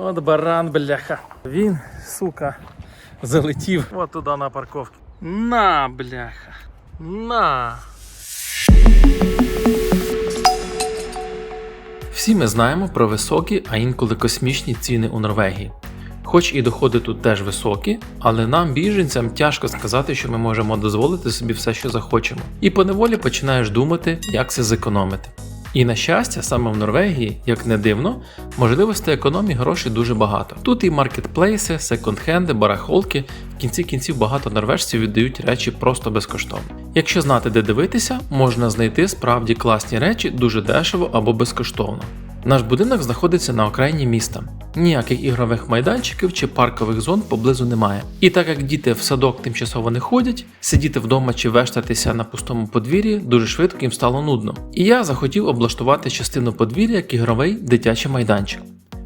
От баран, бляха. Він, сука, залетів от туди на парковку. На, бляха. На. Всі ми знаємо про високі, а інколи космічні ціни у Норвегії. Хоч і доходи тут теж високі, але нам, біженцям, тяжко сказати, що ми можемо дозволити собі все, що захочемо. І поневолі починаєш думати, як це зекономити. І на щастя, саме в Норвегії, як не дивно, можливостей економії грошей дуже багато. Тут і маркетплейси, секонд-хенди, барахолки. В кінці кінців багато норвежців віддають речі просто безкоштовно. Якщо знати, де дивитися, можна знайти справді класні речі дуже дешево або безкоштовно. Наш будинок знаходиться на окраїні міста. Ніяких ігрових майданчиків чи паркових зон поблизу немає. І так як діти в садок тимчасово не ходять, сидіти вдома чи вештатися на пустому подвір'ї дуже швидко їм стало нудно. І я захотів облаштувати частину подвір'я як ігровий дитячий майданчик.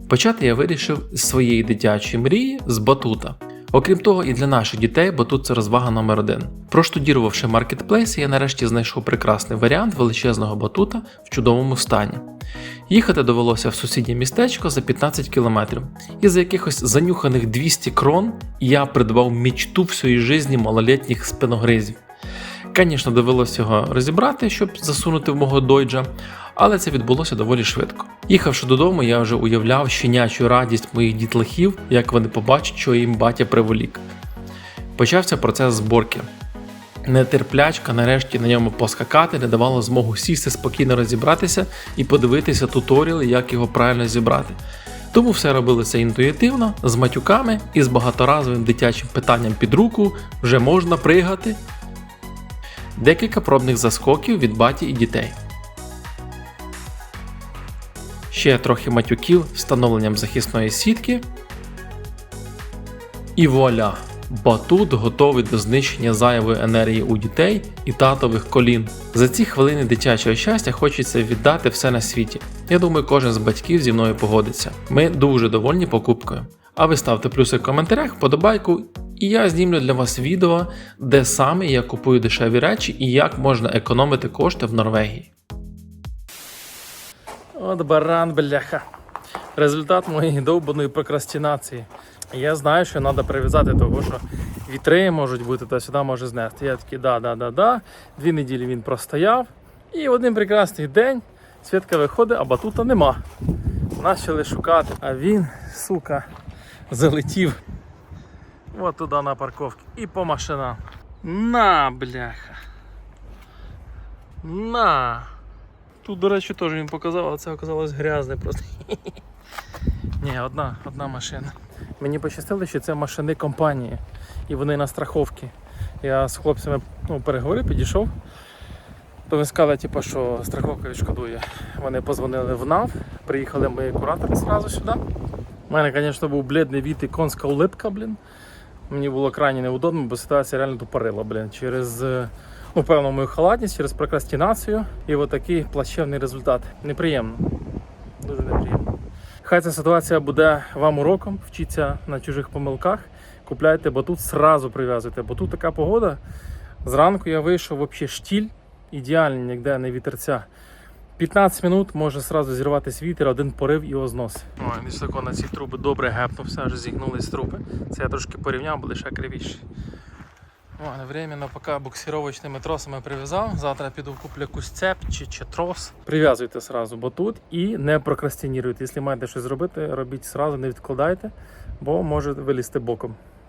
Почати я вирішив з своєї дитячої мрії з батута. Окрім того, і для наших дітей батут це розвага номер один. Проштудірувавши маркетплейси, я нарешті знайшов прекрасний варіант величезного батута в чудовому стані. Їхати довелося в сусіднє містечко за 15 кілометрів, і за якихось занюханих 200 крон я придбав мічту всієї житті малолітніх спиногризів. Звісно, довелося його розібрати, щоб засунути в мого дойджа, але це відбулося доволі швидко. Їхавши додому, я вже уявляв щенячу радість моїх дітлахів, як вони побачать, що їм батя приволік. Почався процес зборки. Нетерплячка нарешті на ньому поскакати не давала змогу сісти спокійно розібратися і подивитися туторіали, як його правильно зібрати. Тому все робилося інтуїтивно, з матюками і з багаторазовим дитячим питанням під руку вже можна пригати. Декілька пробних заскоків від баті і дітей. Ще трохи матюків встановленням захисної сітки. І вуаля! Батут готовий до знищення зайвої енергії у дітей і татових колін. За ці хвилини дитячого щастя хочеться віддати все на світі. Я думаю, кожен з батьків зі мною погодиться. Ми дуже довольні покупкою. А ви ставте плюси в коментарях, вподобайку, і я знімлю для вас відео, де саме я купую дешеві речі і як можна економити кошти в Норвегії. От баран, бляха. Результат моєї довбаної прокрастинації. Я знаю, що треба прив'язати того, що вітри можуть бути, та сюди може знести. Я такий, да, да, да, да. Дві неділі він простояв. І в один прекрасний день Свідка виходить, а батута нема. Почали шукати, а він, сука, залетів от туди на парковку і по машинам. На, бляха. На. Тут, до речі, теж він показав, але це оказалось грязне просто. Ні, одна, одна машина. Мені пощастило, що це машини компанії і вони на страховці. Я з хлопцями ну, переговорив, підійшов. То ви сказали, типу, що страховка відшкодує. Вони позвонили в НАВ, приїхали мої куратори одразу сюди. У мене, звісно, був блідний від і конська улипка, блін. Мені було крайне неудобно, бо ситуація реально тупорила, блін. Через е, ну, певну мою халатність, через прокрастинацію і отакий плачевний результат. Неприємно. Дуже неприємно. Хай ця ситуація буде вам уроком, вчіться на чужих помилках, купляйте батут, сразу прив'язуйте. Бо тут така погода. Зранку я вийшов взагалі штіль, ідеальний, ніде не вітерця. 15 минут може сразу зірватися вітер, один порив і зносить. Ой, десь тако на ці труби добре гепнувся, аж зігнулись труби. Це я трошки порівняв, буде ще кривіше. Ой, временно поки буксировочними тросами прив'язав. Завтра піду куплю якусь цеп чи, чи трос. Прив'язуйте сразу батут і не прокрастиніруйте. Якщо маєте щось зробити, робіть сразу, не відкладайте, бо може вилізти боком.